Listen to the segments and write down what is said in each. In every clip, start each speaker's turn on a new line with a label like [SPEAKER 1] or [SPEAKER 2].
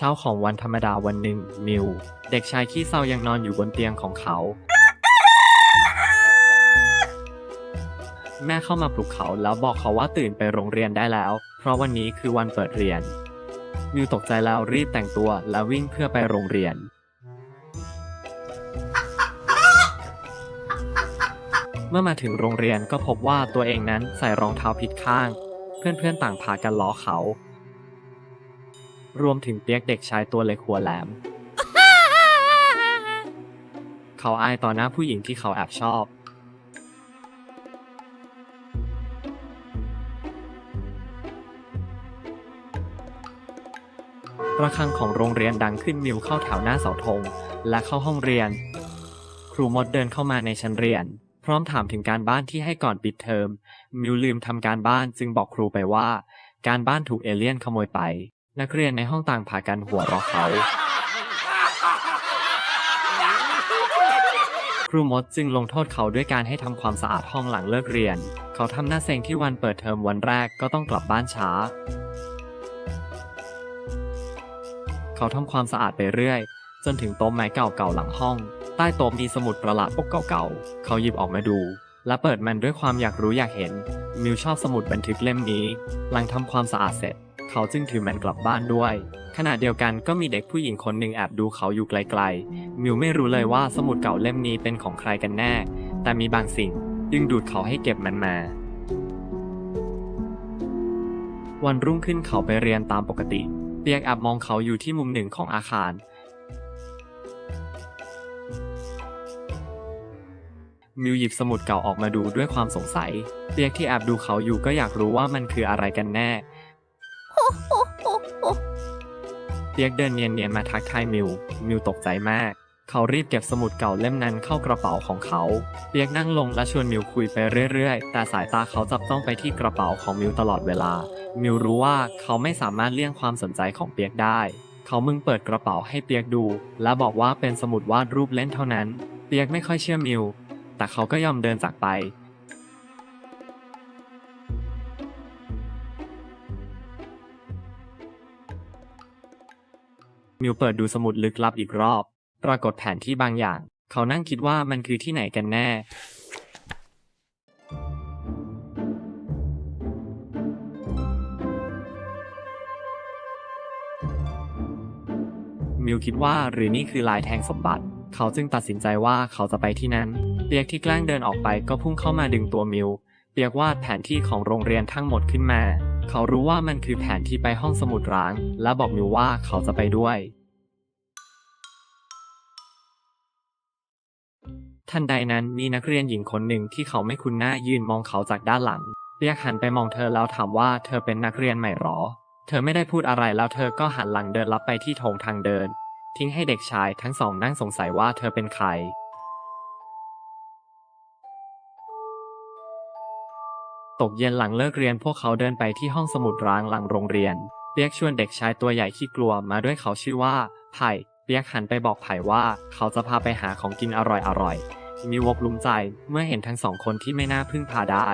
[SPEAKER 1] ช้าของวันธรรมดาวันหนึ่ง มิว เด็กชายขี้เศร้ายังนอนอยู่บนเตียงของเขา แม่เข้ามาปลุกเขาแล้วบอกเขาว่าตื่นไปโรงเรียนได้แล้ว เพราะวันนี้คือวันเปิดเรียน มิวตกใจแล้วรีบแต่งตัวแล้ววิ่งเพื่อไปโรงเรียน เมื่อมาถึงโรงเรียนก็พบว่าตัวเองนั้นใส่รองเท้าผิดข้าง เพื่อนๆต่างพากันล้อเขา รวมถึงเปียกเด็กชายตัวเล็กหัวแหลม เขาอายต่อหน้าผู้หญิงที่เขาแอบชอบ ระฆังของโรงเรียนดังขึ้นมิวเข้าแถวหน้าเสาธงและเข้าห้องเรียน ครูมดเดินเข้ามาในชั้นเรียน พร้อมถามถึงการบ้านที่ให้ก่อนปิดเทอม มิวลืมทำการบ้านจึงบอกครูไปว่า การบ้านถูกเอเลี่ยนขโมยไป นักเรียนในห้องต่างพากันหัวเราะเขา ครูมดจึงลงโทษเขาด้วยการให้ทำความสะอาดห้องหลังเลิกเรียน เขาทำหน้าเซ็งที่วันเปิดเทอมวันแรกก็ต้องกลับบ้านช้า เขาทำความสะอาดไปเรื่อย จนถึงโต๊ะไม้เก่าๆหลังห้อง ใต้โต๊ะมีสมุดประหลาดปกเก่าๆ เขาหยิบออกมาดู และเปิดมันด้วยความอยากรู้อยากเห็น มิวชอบสมุดบันทึกเล่มนี้ หลังทำความสะอาดเสร็จ เขาจึงถือมันกลับบ้านด้วย ขณะเดียวกันก็มีเด็กผู้หญิงคนหนึ่งแอบดูเขาอยู่ไกลๆ มิวไม่รู้เลยว่าสมุดเก่าเล่มนี้เป็นของใครกันแน่ แต่มีบางสิ่งดึงดูดเขาให้เก็บมันมา วันรุ่งขึ้นเขาไปเรียนตามปกติ เปียกแอบมองเขาอยู่ที่มุมหนึ่งของอาคารมิวหยิบสมุดเก่าออกมาดูด้วยความสงสัย เปียกที่แอบดูเขาอยู่ก็อยากรู้ว่ามันคืออะไรกันแน่ เปียกเดินเนียนๆมาทักทายมิว มิวตกใจมาก เขารีบเก็บสมุดเก่าเล่มนั้นเข้ากระเป๋าของเขา เปียกนั่งลงและชวนมิวคุยไปเรื่อยๆ แต่สายตาเขาจับต้องไปที่กระเป๋าของมิวตลอดเวลา มิวรู้ว่าเขาไม่สามารถเลี่ยงความสนใจของเปียกได้ เขามึงเปิดกระเป๋าให้เปียกดู และบอกว่าเป็นสมุดวาดรูปเล่นเท่านั้น เปียกไม่ค่อยเชื่อมิว แต่เขาก็ยอมเดินจากไป มิวเปิดดูสมุดลึกลับอีกรอบ ปรากฏแผนที่บางอย่าง เขานั่งคิดว่ามันคือที่ไหนกันแน่ มิวคิดว่าหรือนี่คือลายแทงสมบัติ เขาจึงตัดสินใจว่าเขาจะไปที่นั้น เปียกที่แกล้งเดินออกไปก็พุ่งเข้ามาดึงตัวมิว เปียกวาดแผนที่ของโรงเรียนทั้งหมดขึ้นมา เขารู้ว่ามันคือแผนที่ไปห้องสมุดร้าง และบอกมิวว่าเขาจะไปด้วย ทันใดนั้นมีนักเรียนหญิงคนหนึ่งที่เขาไม่คุ้นหน้ายืนมองเขาจากด้านหลังเปียกหันไปมองเธอแล้วถามว่าเธอเป็นนักเรียนใหม่หรอ เธอไม่ได้พูดอะไรแล้วเธอก็หันหลังเดินลับไปที่โถงทางเดิน ทิ้งให้เด็กชายทั้งสองนั่งสงสัยว่าเธอเป็นใคร ตกเย็นหลังเลิกเรียนพวกเขาเดินไปที่ห้องสมุดร้างหลังโรงเรียน เปียกชวนเด็กชายตัวใหญ่ขี้กลัวมาด้วยเขาชื่อว่า ไผ่เปียกหันไปบอกไผ่ว่า เขาจะพาไปหาของกินอร่อยๆมีวกลุ้มใจเมื่อเห็นทั้งสองคนที่ไม่น่าพึ่งพาได้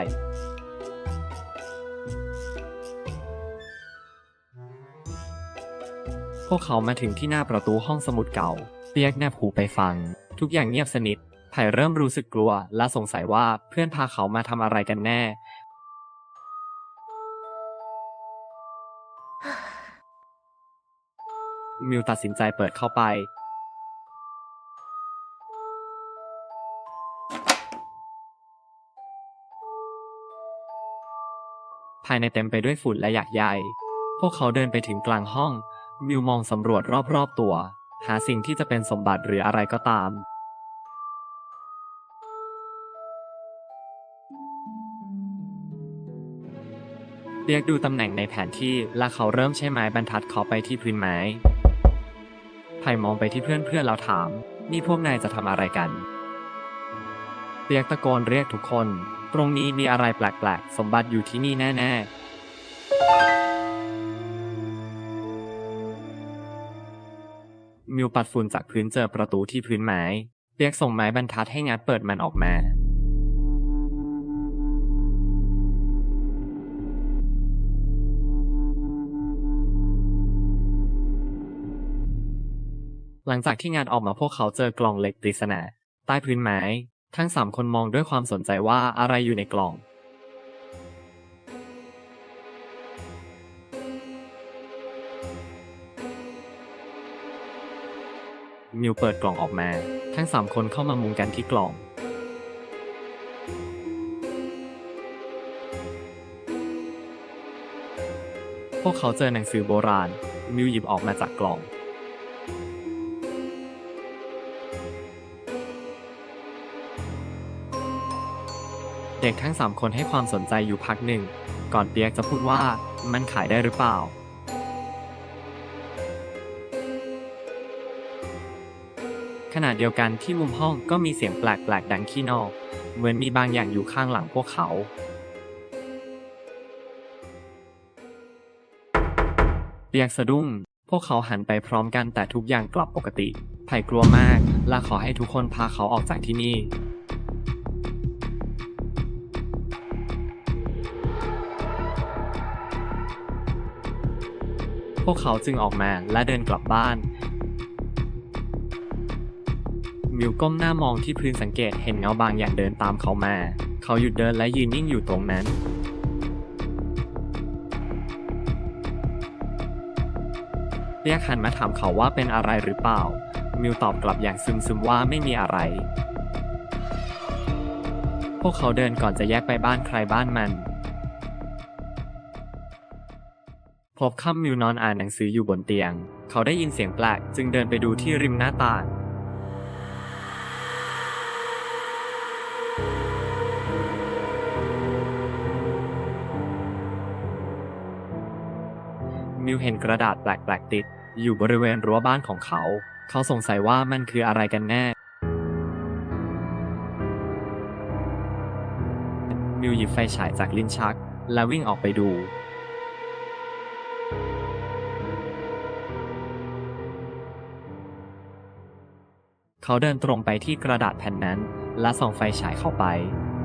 [SPEAKER 1] พวกเขามาถึงที่หน้าประตูห้องสมุดเก่า เปียกแนบหูไปฟัง ทุกอย่างเงียบสนิทไผ่เริ่มรู้สึกกลัวและสงสัยว่าเพื่อนพาเขามาทำอะไรกันแน่ มิวตัดสินใจเปิดเข้าไป ภายในเต็มไปด้วยฝุ่นและหยากใย พวกเขาเดินไปถึงกลางห้อง มิวมองสำรวจรอบๆตัว หาสิ่งที่จะเป็นสมบัติหรืออะไรก็ตามเรียกดูตำแหน่งในแผนที่และเขาเริ่มใช้ไม้บรรทัดเคาะไปที่พื้นไม้ ไผ่มองไปที่เพื่อนๆแล้วถาม นี่พวกนายจะทำอะไรกันเรียกตะโกนเรียกทุกคน ตรงนี้มีอะไรแปลกๆ สมบัติอยู่ที่นี่แน่ๆ มิวปัดฝุ่นจากพื้นเจอประตูที่พื้นไม้เรียกส่งไม้บรรทัดให้งัดเปิดมันออกมา หลังจากที่งานออกมาพวกเขาเจอกล่องเหล็กปริศนาใต้พื้นไม้ ทั้งสามคนมองด้วยความสนใจว่าอะไรอยู่ในกล่อง มิวเปิดกล่องออกมา ทั้งสามคนเข้ามามุงกันที่กล่อง พวกเขาเจอหนังสือโบราณ มิวหยิบออกมาจากกล่อง ด็กทั้งสามคนให้ความสนใจอยู่พักหนึ่ง ก่อนเปียกจะพูดว่ามันขายได้หรือเปล่า ขณะเดียวกันที่มุมห้องก็มีเสียงแปลกๆดังขี้นอก เหมือนมีบางอย่างอยู่ข้างหลังพวกเขาเปียกสะดุ้ง พวกเขาหันไปพร้อมกันแต่ทุกอย่างกลับปกติไผ่กลัวมากและขอให้ทุกคนพาเขาออกจากที่นี่ พวกเขาจึงออกมาและเดินกลับบ้าน มิวก้มหน้ามองที่พื้นสังเกตเห็นเงาบางอย่างเดินตามเขามา เขาหยุดเดินและยืนนิ่งอยู่ตรงนั้นเรียกหันมาถามเขาว่าเป็นอะไรหรือเปล่า มิวตอบกลับอย่างซึมๆว่าไม่มีอะไร พวกเขาเดินก่อนจะแยกไปบ้านใครบ้านมัน พบค่ำมิวนอนอ่านหนังสืออยู่บนเตียง เขาได้ยินเสียงแปลกจึงเดินไปดูที่ริมหน้าต่าง มิวเห็นกระดาษแปลกๆติด อยู่บริเวณรั้วบ้านของเขา เขาสงสัยว่ามันคืออะไรกันแน่ มิวหยิบไฟฉายจากลิ้นชัก และวิ่งออกไปดู เขาเดินตรงไปที่กระดาษแผ่นนั้น และส่องไฟฉายเข้าไป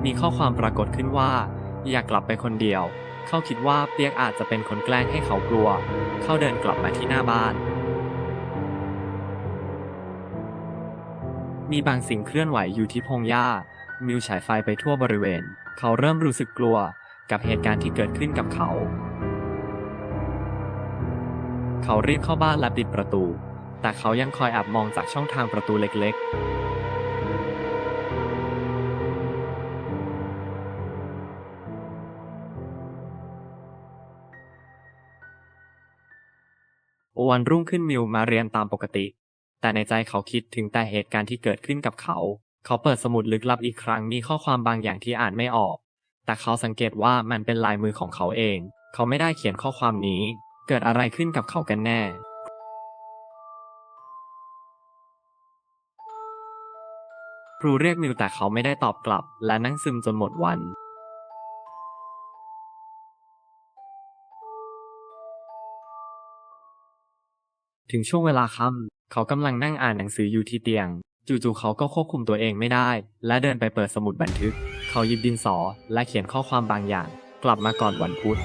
[SPEAKER 1] มีข้อความปรากฏขึ้นว่า อยากกลับไปคนเดียว เขาคิดว่าเปียกอาจจะเป็นคนแกล้งให้เขากลัว เขาเดินกลับมาที่หน้าบ้าน มีบางสิ่งเคลื่อนไหวอยู่ที่พงหญ้า มิวฉายไฟไปทั่วบริเวณ เขาเริ่มรู้สึกกลัวกับเหตุการณ์ที่เกิดขึ้นกับเขา เขารีบเข้าบ้านและปิดประตู แต่เขายังคอยแอบมองจากช่องทางประตูเล็กๆ วันรุ่งขึ้นมิวมาเรียนตามปกติ แต่ในใจเขาคิดถึงแต่เหตุการณ์ที่เกิดขึ้นกับเขา เขาเปิดสมุดลึกลับอีกครั้งมีข้อความบางอย่างที่อ่านไม่ออก แต่เขาสังเกตว่ามันเป็นลายมือของเขาเอง เขาไม่ได้เขียนข้อความนี้ เกิดอะไรขึ้นกับเขากันแน่ ครูเรียกมิวแต่เขาไม่ได้ตอบกลับ และนั่งซึมจนหมดวัน ถึงช่วงเวลาค่ำเขากำลังนั่งอ่านหนังสืออยู่ที่เตียง จู่ๆเขาก็ควบคุมตัวเองไม่ได้ และเดินไปเปิดสมุดบันทึก เขาหยิบดินสอและเขียนข้อความบางอย่าง กลับมาก่อนวันพุธ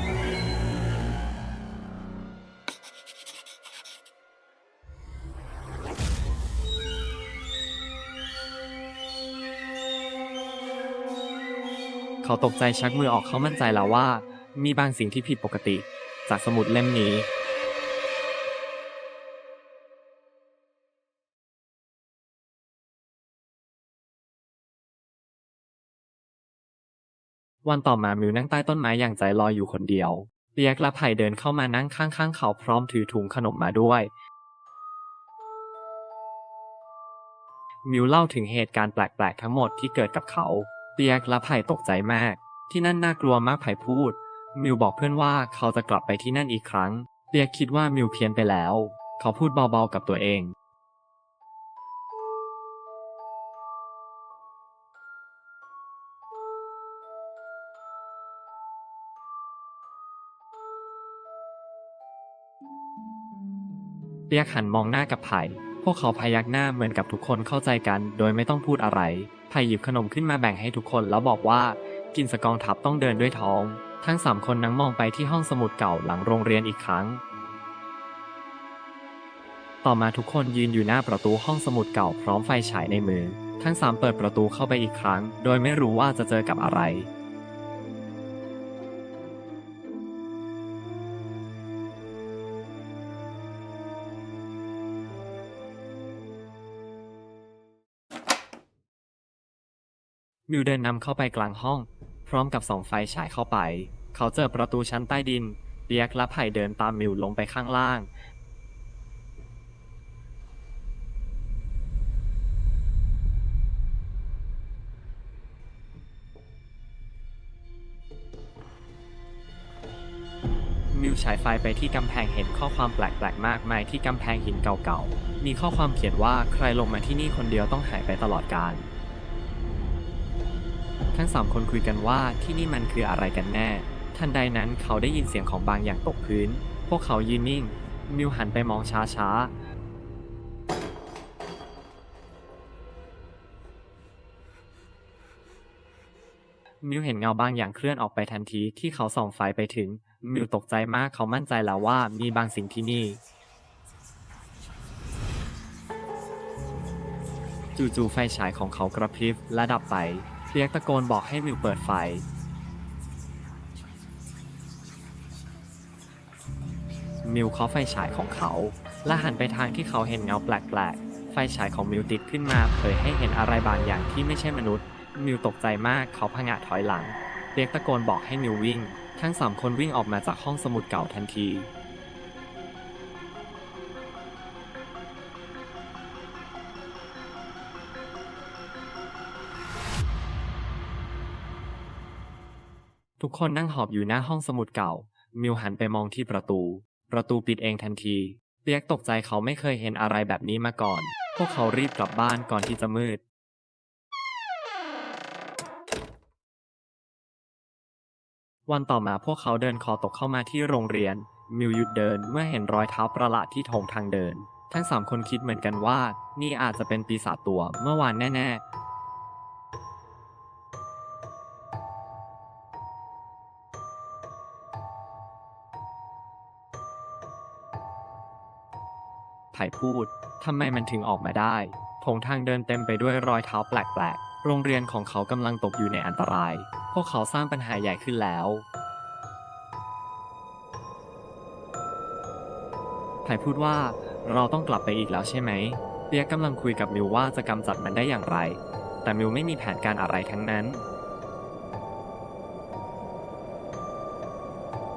[SPEAKER 1] เขาตกใจชักมือออกเขามั่นใจแล้วว่า มีบางสิ่งที่ผิดปกติ จากสมุดเล่มนี้วันต่อมามิวนั่งใต้ต้นไม้อย่างใจลอยอยู่คนเดียว เปียกและไผ่เดินเข้ามานั่งข้างๆ เขาพร้อมถือถุงขนมมาด้วย มิวเล่าถึงเหตุการณ์แปลกๆ ทั้งหมดที่เกิดกับเขา เปียกและไผ่ตกใจมาก ที่นั่นน่ากลัวมากไผ่พูด มิวบอกเพื่อนว่าเขาจะกลับไปที่นั่นอีกครั้ง เปียกคิดว่ามิวเพี้ยนไปแล้ว เขาพูดเบาๆกับตัวเอง เปียกหันมองหน้ากับไผ่ วกเขาพยักหน้าเหมือนกับทุกคนเข้าใจกัน โดยไม่ต้องพูดอะไรไผ่หยิบขนมขึ้นมาแบ่งให้ทุกคนแล้วบอกว่า กินสกองทัพต้องเดินด้วยท้อง ทั้งสามคนนั่งมองไปที่ห้องสมุดเก่าหลังโรงเรียนอีกครั้งตต่อมาทุกคนยืนอยู่หน้าประตูห้องสมุดเก่าพร้อมไฟฉายในมือ ทั้งสามเปิดประตูเข้าไปอีกครั้ง โดยไม่รู้ว่าจะเจอกับอะไร มิวเดินนำเข้าไปกลางห้อง พร้อมกับส่องไฟฉายเข้าไป เขาเจอประตูชั้นใต้ดินเปียกและไผ่เดินตามมิวลงไปข้างล่าง มิวฉายไฟไปที่กำแพงเห็นข้อความแปลกๆมากมายที่กำแพงหินเก่าๆ มีข้อความเขียนว่าใครลงมาที่นี่คนเดียวต้องหายไปตลอดกาล ทั้งสามคนคุยกันว่าที่นี่มันคืออะไรกันแน่ ทันใดนั้นเขาได้ยินเสียงของบางอย่างตกพื้น พวกเขายืนนิ่ง มิวหันไปมองช้าๆ มิวเห็นเงาบางอย่างเคลื่อนออกไปทันทีที่เขาส่องไฟไปถึง มิวตกใจมากเขามั่นใจแล้วว่ามีบางสิ่งที่นี่จู่ๆไฟฉายของเขากระพริบและดับไป ปียกตะโกนบอกให้มิวเปิดไฟ มิวเคาะไฟฉายของเขา และหันไปทางที่เขาเห็นเงาแปลกๆ ไฟฉายของมิวติดขึ้นมาเผยให้เห็นอะไรบางอย่างที่ไม่ใช่มนุษย์ มิวตกใจมากเขาพงะถอยหลัง เปียกตะโกนบอกให้มิววิ่ง ทั้งสามคนวิ่งออกมาจากห้องสมุดเก่าทันที ทุกคนนั่งหอบอยู่หน้าห้องสมุดเก่า มิวหันไปมองที่ประตู ประตูปิดเองทันที เปียกตกใจเขาไม่เคยเห็นอะไรแบบนี้มาก่อน พวกเขารีบกลับบ้านก่อนที่จะมืดวันต่อมาพวกเขาเดินคอตกเข้ามาที่โรงเรียน มิวหยุดเดินเมื่อเห็นรอยเท้าประหลาดที่โถงทางเดิน ทั้งสามคนคิดเหมือนกันว่า นี่อาจจะเป็นปีศาจตัวเมื่อวานแน่ ไผ่พูดทำไมมันถึงออกมาได้โถงทางเดินเต็มไปด้วยรอยเท้าแปลกๆ โรงเรียนของเขากำลังตกอยู่ในอันตราย พวกเขาสร้างปัญหาใหญ่ขึ้นแล้วไผ่พูดว่าเราต้องกลับไปอีกแล้วใช่ไหมเปียกกำลังคุยกับมิวว่าจะกำจัดมันได้อย่างไร แต่มิวไม่มีแผนการอะไรทั้งนั้น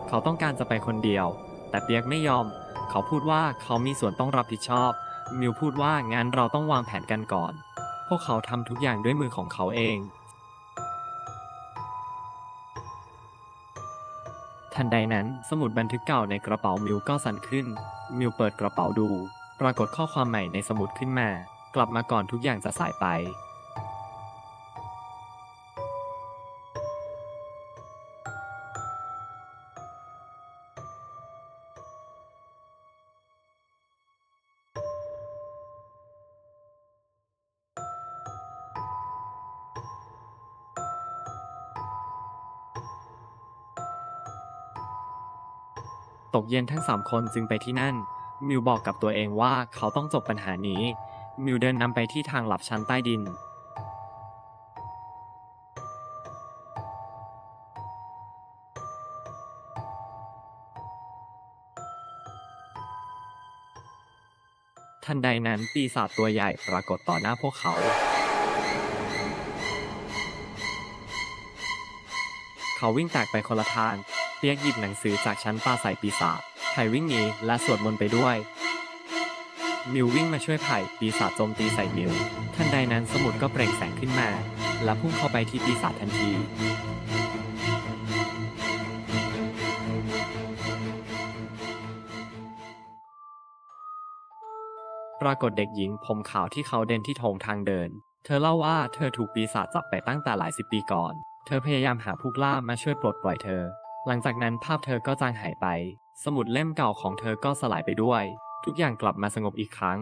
[SPEAKER 1] เขาต้องการจะไปคนเดียว แต่เปียกไม่ยอม เขาพูดว่าเขามีส่วนต้องรับผิดชอบ มิวพูดว่างั้นเราต้องวางแผนกันก่อน พวกเขาทำทุกอย่างด้วยมือของเขาเอง ทันใดนั้นสมุดบันทึกเก่าในกระเป๋ามิวก็สั่นขึ้น มิวเปิดกระเป๋าดู ปรากฏข้อความใหม่ในสมุดขึ้นมา กลับมาก่อนทุกอย่างจะสายไป ตกเย็นทั้งสามคนจึงไปที่นั่น มิวบอกกับตัวเองว่าเขาต้องจบปัญหานี้ มิวเดินนำไปที่ทางหลับชั้นใต้ดิน ทันใดนั้นปีศาจตัวใหญ่ปรากฏต่อหน้าพวกเขาเขาวิ่งแตกไปคนละทาง เปียกหยิบหนังสือจากชั้นปลาใส่ปีศาจไผ่วิ่งหนีและสวดมนต์ไปด้วย มิววิ่งมาช่วยไผ่ปีศาจโจมตีใส่มิว ทันใดนั้นสมุดก็เปล่งแสงขึ้นมา และพุ่งเข้าไปที่ปีศาจทันทีปรากฏเด็กหญิงผมขาวที่เขาเดินที่โถงทางเดิน เธอเล่าว่าเธอถูกปีศาจจับไปตั้งแต่หลายสิบปีก่อน เธอพยายามหาผู้กล้ามาช่วยปลดปล่อยเธอ หลังจากนั้นภาพเธอก็จางหายไป สมุดเล่มเก่าของเธอก็สลายไปด้วย ทุกอย่างกลับมาสงบอีกครั้ง